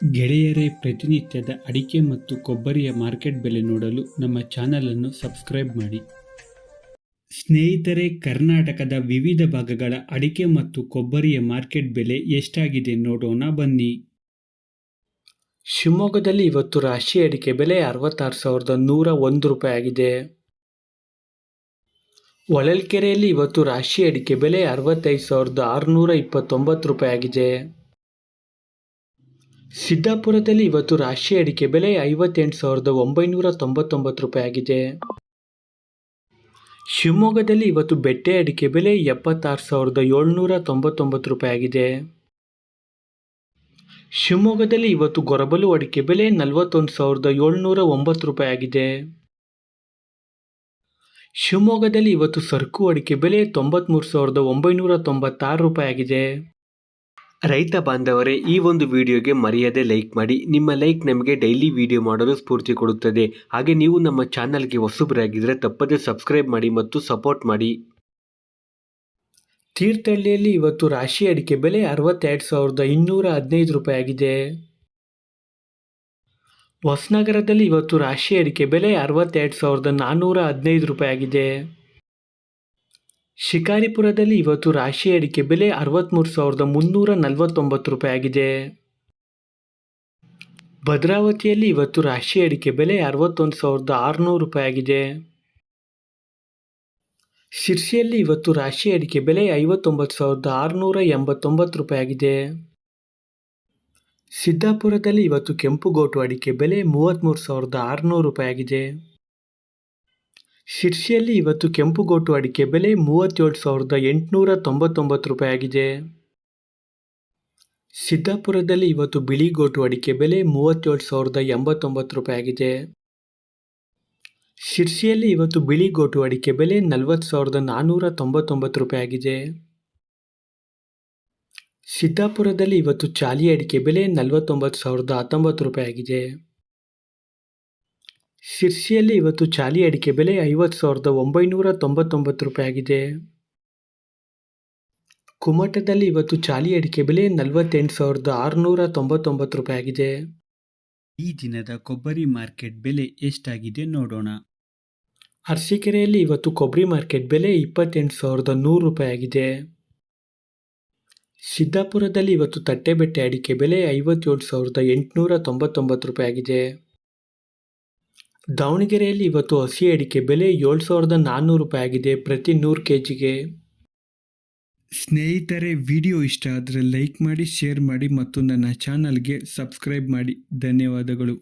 ಗೆಳೆಯರೇ, ಪ್ರತಿನಿತ್ಯದ ಅಡಿಕೆ ಮತ್ತು ಕೊಬ್ಬರಿಯ ಮಾರ್ಕೆಟ್ ಬೆಲೆ ನೋಡಲು ನಮ್ಮ ಚಾನಲನ್ನು ಸಬ್ಸ್ಕ್ರೈಬ್ ಮಾಡಿ. ಸ್ನೇಹಿತರೆ, ಕರ್ನಾಟಕದ ವಿವಿಧ ಭಾಗಗಳ ಅಡಿಕೆ ಮತ್ತು ಕೊಬ್ಬರಿಯ ಮಾರ್ಕೆಟ್ ಬೆಲೆ ಎಷ್ಟಾಗಿದೆ ನೋಡೋಣ ಬನ್ನಿ. ಶಿವಮೊಗ್ಗದಲ್ಲಿ ಇವತ್ತು ರಾಶಿ ಅಡಿಕೆ ಬೆಲೆ ಅರವತ್ತಾರು ಸಾವಿರದ ನೂರ ಒಂದು ರೂಪಾಯಿ ಆಗಿದೆ. ಹೊಳಲ್ಕೆರೆಯಲ್ಲಿ ಇವತ್ತು ರಾಶಿ ಅಡಿಕೆ ಬೆಲೆ ಅರವತ್ತೈದು ಸಾವಿರದ ಆರುನೂರ ಇಪ್ಪತ್ತೊಂಬತ್ತು ರೂಪಾಯಿ ಆಗಿದೆ. ಸಿದ್ದಾಪುರದಲ್ಲಿ ಇವತ್ತು ರಾಶಿ ಅಡಿಕೆ ಬೆಲೆ ಐವತ್ತೆಂಟು ಸಾವಿರದ ಒಂಬೈನೂರ ತೊಂಬತ್ತೊಂಬತ್ತು ರೂಪಾಯಿ ಆಗಿದೆ. ಶಿವಮೊಗ್ಗದಲ್ಲಿ ಇವತ್ತು ಬೆಟ್ಟೆ ಅಡಿಕೆ ಬೆಲೆ ಎಪ್ಪತ್ತಾರು ಸಾವಿರದ ಏಳ್ನೂರ ತೊಂಬತ್ತೊಂಬತ್ತು ರೂಪಾಯಿ ಆಗಿದೆ. ಶಿವಮೊಗ್ಗದಲ್ಲಿ ಇವತ್ತು ಗೊರಬಲು ಅಡಿಕೆ ಬೆಲೆ ನಲವತ್ತೊಂದು ಸಾವಿರದ ಏಳ್ನೂರ ಒಂಬತ್ತು ರೂಪಾಯಿ ಆಗಿದೆ. ಶಿವಮೊಗ್ಗದಲ್ಲಿ ಇವತ್ತು ಸರಕು ಅಡಿಕೆ ಬೆಲೆ ತೊಂಬತ್ತ್ಮೂರು ಸಾವಿರದ ಒಂಬೈನೂರ ತೊಂಬತ್ತಾರು ರೂಪಾಯಿ ಆಗಿದೆ. ರೈತ ಬಾಂಧವರೇ, ಈ ಒಂದು ವಿಡಿಯೋಗೆ ಮರೆಯದೆ ಲೈಕ್ ಮಾಡಿ. ನಿಮ್ಮ ಲೈಕ್ ನಮಗೆ ಡೈಲಿ ವಿಡಿಯೋ ಮಾಡಲು ಸ್ಫೂರ್ತಿ ಕೊಡುತ್ತದೆ. ಹಾಗೆ ನೀವು ನಮ್ಮ ಚಾನಲ್ಗೆ ಹೊಸಬರಾಗಿದ್ದರೆ ತಪ್ಪದೇ ಸಬ್ಸ್ಕ್ರೈಬ್ ಮಾಡಿ ಮತ್ತು ಸಪೋರ್ಟ್ ಮಾಡಿ. ತೀರ್ಥಹಳ್ಳಿಯಲ್ಲಿ ಇವತ್ತು ರಾಶಿ ಅಡಿಕೆ ಬೆಲೆ ಅರವತ್ತೆರಡು ಸಾವಿರದ ಇನ್ನೂರ ಹದಿನೈದು ರೂಪಾಯಿ ಆಗಿದೆ. ಹೊಸನಗರದಲ್ಲಿ ಇವತ್ತು ರಾಶಿ ಅಡಿಕೆ ಬೆಲೆ ಅರವತ್ತೆರಡು ಸಾವಿರದ ನಾನ್ನೂರ ಹದಿನೈದು ರೂಪಾಯಿ ಆಗಿದೆ. ಶಿಕಾರಿಪುರದಲ್ಲಿ ಇವತ್ತು ರಾಶಿ ಅಡಿಕೆ ಬೆಲೆ ಅರವತ್ತ್ಮೂರು ಸಾವಿರದ ಮುನ್ನೂರ ನಲವತ್ತೊಂಬತ್ತು ರೂಪಾಯಿ ಆಗಿದೆ. ಭದ್ರಾವತಿಯಲ್ಲಿ ಇವತ್ತು ರಾಶಿ ಅಡಿಕೆ ಬೆಲೆ ಅರವತ್ತೊಂದು ಸಾವಿರದ ಆರುನೂರು ರೂಪಾಯಿ ಆಗಿದೆ. ಶಿರ್ಸಿಯಲ್ಲಿ ಇವತ್ತು ರಾಶಿ ಅಡಿಕೆ ಬೆಲೆ ಐವತ್ತೊಂಬತ್ತು ಸಾವಿರದ ಆರುನೂರ ಎಂಬತ್ತೊಂಬತ್ತು ರೂಪಾಯಿ ಆಗಿದೆ. ಸಿದ್ದಾಪುರದಲ್ಲಿ ಇವತ್ತು ಕೆಂಪುಗೋಟು ಅಡಿಕೆ ಬೆಲೆ ಮೂವತ್ತ್ಮೂರು ಸಾವಿರದ ಆರುನೂರು ರೂಪಾಯಿ ಆಗಿದೆ. ಶಿರ್ಸಿಯಲ್ಲಿ ಇವತ್ತು ಕೆಂಪುಗೋಟು ಅಡಿಕೆ ಬೆಲೆ ಮೂವತ್ತೇಳು ಸಾವಿರದ ಎಂಟುನೂರ ತೊಂಬತ್ತೊಂಬತ್ತು ರೂಪಾಯಿ ಆಗಿದೆ. ಸಿದ್ದಾಪುರದಲ್ಲಿ ಇವತ್ತು ಬಿಳಿಗೋಟು ಅಡಿಕೆ ಬೆಲೆ ಮೂವತ್ತೇಳು ಸಾವಿರದ ಎಂಬತ್ತೊಂಬತ್ತು ರೂಪಾಯಿ ಆಗಿದೆ. ಶಿರ್ಸಿಯಲ್ಲಿ ಇವತ್ತು ಬಿಳಿಗೋಟು ಅಡಿಕೆ ಬೆಲೆ ನಲವತ್ತು ಸಾವಿರದ ನಾನ್ನೂರ ತೊಂಬತ್ತೊಂಬತ್ತು ರೂಪಾಯಿ ಆಗಿದೆ. ಸಿದ್ದಾಪುರದಲ್ಲಿ ಇವತ್ತು ಚಾಲಿ ಅಡಿಕೆ ಬೆಲೆ ನಲವತ್ತೊಂಬತ್ತು ಸಾವಿರದ ಹತ್ತೊಂಬತ್ತು ರೂಪಾಯಿ ಆಗಿದೆ. ಶಿರ್ಸಿಯಲ್ಲಿ ಇವತ್ತು ಚಾಲಿ ಅಡಿಕೆ ಬೆಲೆ ಐವತ್ತು ಸಾವಿರದ ಒಂಬೈನೂರ ತೊಂಬತ್ತೊಂಬತ್ತು ರೂಪಾಯಿ ಆಗಿದೆ ಕುಮಟದಲ್ಲಿ ಇವತ್ತು ಚಾಲಿ ಅಡಿಕೆ ಬೆಲೆ ನಲವತ್ತೆಂಟು ಸಾವಿರದ ಆರುನೂರ ತೊಂಬತ್ತೊಂಬತ್ತು ರೂಪಾಯಿ ಆಗಿದೆ ಈ ದಿನದ ಕೊಬ್ಬರಿ ಮಾರ್ಕೆಟ್ ಬೆಲೆ ಎಷ್ಟಾಗಿದೆ ನೋಡೋಣ. ಅರಸೀಕೆರೆಯಲ್ಲಿ ಇವತ್ತು ಕೊಬ್ಬರಿ ಮಾರ್ಕೆಟ್ ಬೆಲೆ ಇಪ್ಪತ್ತೆಂಟು ಸಾವಿರದ ನೂರು ರೂಪಾಯಿ ಆಗಿದೆ ಸಿದ್ದಾಪುರದಲ್ಲಿ ಇವತ್ತು ತಟ್ಟೆಬೆಟ್ಟೆ ಅಡಿಕೆ ಬೆಲೆ ಐವತ್ತೇಳು ಸಾವಿರದ ಎಂಟುನೂರ ತೊಂಬತ್ತೊಂಬತ್ತು ರೂಪಾಯಿ ಆಗಿದೆ ದಾವಣಗೆರೆಯಲ್ಲಿ ಇವತ್ತು ಹಸಿ ಅಡಿಕೆ ಬೆಲೆ ಏಳು ಸಾವಿರದ ನಾನ್ನೂರು ರೂಪಾಯಿ ಆಗಿದೆ ಪ್ರತಿ ನೂರು ಕೆ ಜಿಗೆ ಸ್ನೇಹಿತರೆ, ವಿಡಿಯೋ ಇಷ್ಟ ಆದರೆ ಲೈಕ್ ಮಾಡಿ, ಶೇರ್ ಮಾಡಿ ಮತ್ತು ನನ್ನ ಚಾನಲ್ಗೆ ಸಬ್ಸ್ಕ್ರೈಬ್ ಮಾಡಿ. ಧನ್ಯವಾದಗಳು.